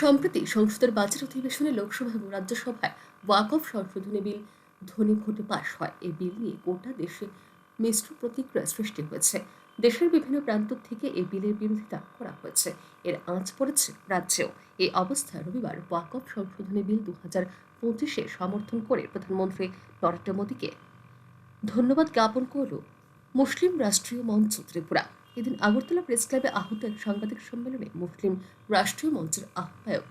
সম্প্রতি সংসদের বাজেট অধিবেশনে লোকসভা এবং রাজ্যসভায় ওয়াকফ সংশোধনী বিল ধনী ভোটে পাশ হয়। এই বিল নিয়ে গোটা দেশে মিশ্র প্রতিক্রিয়া সৃষ্টি হয়েছে। দেশের বিভিন্ন প্রান্ত থেকে এই বিলের বিরোধিতা করা হয়েছে। এর আঁচ পড়েছে রাজ্যেও। এই অবস্থায় রবিবার ওয়াকফ সংশোধনী বিল দু হাজার পঁচিশে সমর্থন করে প্রধানমন্ত্রী নরেন্দ্র মোদীকে। ধন্যবাদ জ্ঞাপন করল মুসলিম রাষ্ট্রীয় মঞ্চ ত্রিপুরা। এদিন আগরতলা প্রেস ক্লাবে আহত এক সাংবাদিক সম্মেলনে মুসলিম রাষ্ট্রীয় মঞ্চের আহ্বায়ক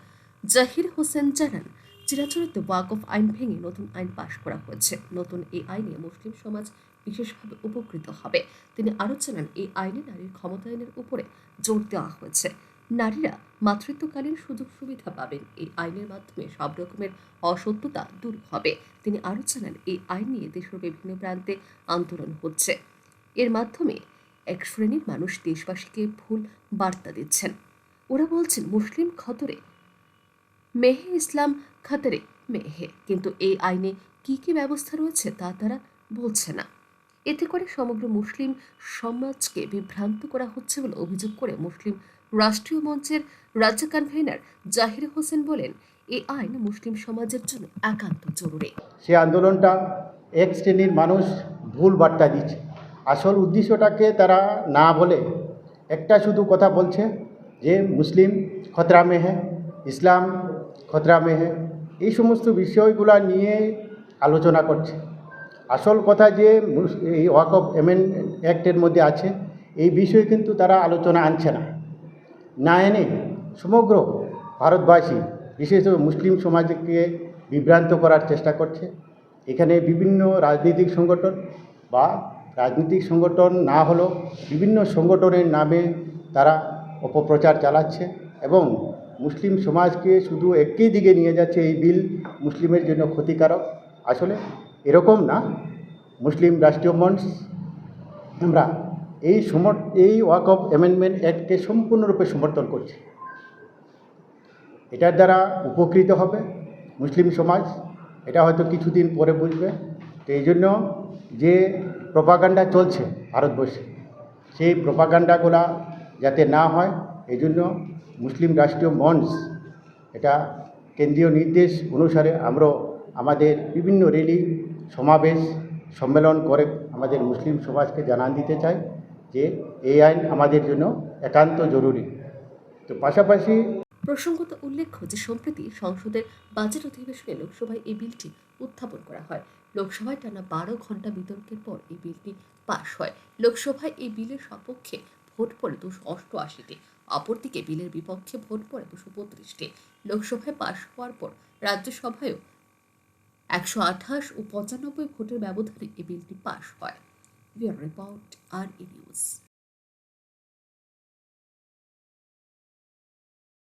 জাহির হোসেন জানান, চিরাচরিত ওয়াকফ আইন ভেঙে নতুন আইন পাশ করা হয়েছে। নতুন এই আইনে মুসলিম সমাজ বিশেষভাবে উপকৃত হবে। তিনি আরও জানান, এই আইনে নারীর ক্ষমতায়নের উপরে জোর দেওয়া হয়েছে। নারীরা মাতৃত্বকালীন সুযোগ সুবিধা পাবেন। এই আইনের মাধ্যমে সব রকমের অসত্যতা দূর হবে। তিনি আরও জানান, এই আইন নিয়ে দেশের বিভিন্ন প্রান্তে আন্দোলন হচ্ছে। এর মাধ্যমে এক শ্রেণির মানুষ দেশবাসীকে ভুল বার্তা দিচ্ছেন। ওরা বলছেন, মুসলিম খতরে, মেহে ইসলাম খাতরে মেহে। কিন্তু এই আইনে কি কি ব্যবস্থা রয়েছে তা তারা বলছে না। এতে করে সমগ্র মুসলিম সমাজকে বিভ্রান্ত করা হচ্ছে বলে অভিযোগ করে মুসলিম রাষ্ট্রীয় মঞ্চের রাজ্য কনভেনার জাহির হোসেন বলেন এই আইন মুসলিম সমাজের জন্য একান্ত জরুরি। সে আন্দোলনটা এক শ্রেণির মানুষ ভুল বার্তা দিচ্ছে। আসল উদ্দেশ্যটাকে তারা না বলে একটা শুধু কথা বলছে যে মুসলিম খতরা মে হ্যাঁ ইসলাম খতরা মে হ্যাঁ এই সমস্ত বিষয়গুলো নিয়ে আলোচনা করছে। আসল কথা যে এই ওয়াক অফ এমেন্ড অ্যাক্টের মধ্যে আছে, এই বিষয়ে কিন্তু তারা আলোচনা আনছে না। না এনে সমগ্র ভারতবাসী বিশেষত মুসলিম সমাজকে বিভ্রান্ত করার চেষ্টা করছে। এখানে বিভিন্ন রাজনৈতিক সংগঠন বা রাজনৈতিক সংগঠন না হলেও বিভিন্ন সংগঠনের নামে তারা অপপ্রচার চালাচ্ছে এবং মুসলিম সমাজকে শুধু একই দিকে নিয়ে যাচ্ছে এই বিল মুসলিমের জন্য ক্ষতিকারক। আসলে এরকম না। মুসলিম রাষ্ট্রীয় মঞ্চ, আমরা এই সমর, এই ওয়াক অফ অ্যামেন্ডমেন্ট অ্যাক্টকে সম্পূর্ণরূপে সমর্থন করছি। এটার দ্বারা উপকৃত হবে মুসলিম সমাজ। এটা হয়তো কিছুদিন পরে বুঝবে। তো এই জন্য যে প্রপাগান্ডা চলছে ভারতবর্ষে, সেই প্রপাগান্ডাগুলা যাতে না হয় এই জন্য মুসলিম রাষ্ট্রীয় মঞ্চ এটা কেন্দ্রীয় নির্দেশ অনুসারে আমরা আমাদের বিভিন্ন র্যালি, সমাবেশ, সম্মেলন করে আমাদের মুসলিম সমাজকে জানান দিতে চাই যে এই আইন আমাদের জন্য একান্ত জরুরি। তো পাশাপাশি প্রসঙ্গত উল্লেখ্য যে, সম্প্রতি সংসদের বাজেট অধিবেশনে লোকসভায় এই বিলটি উত্থাপন করা হয়। লোকসভায় টানা বারো ঘণ্টা বিতর্কের পর এই বিলটি পাশ হয়। লোকসভায় এই বিলের সপক্ষে ভোট পড়ে দুশো অষ্টআশিটি, অপরদিকে বিলের বিপক্ষে ভোট পড়ে দুশো বত্রিশটি। লোকসভায় পাশ হওয়ার পর রাজ্যসভায়ও একশো আঠাশ ও পঁচানব্বই ভোটের ব্যবধানে এই বিলটি পাশ হয়। রিপোর্ট আর নিউজ।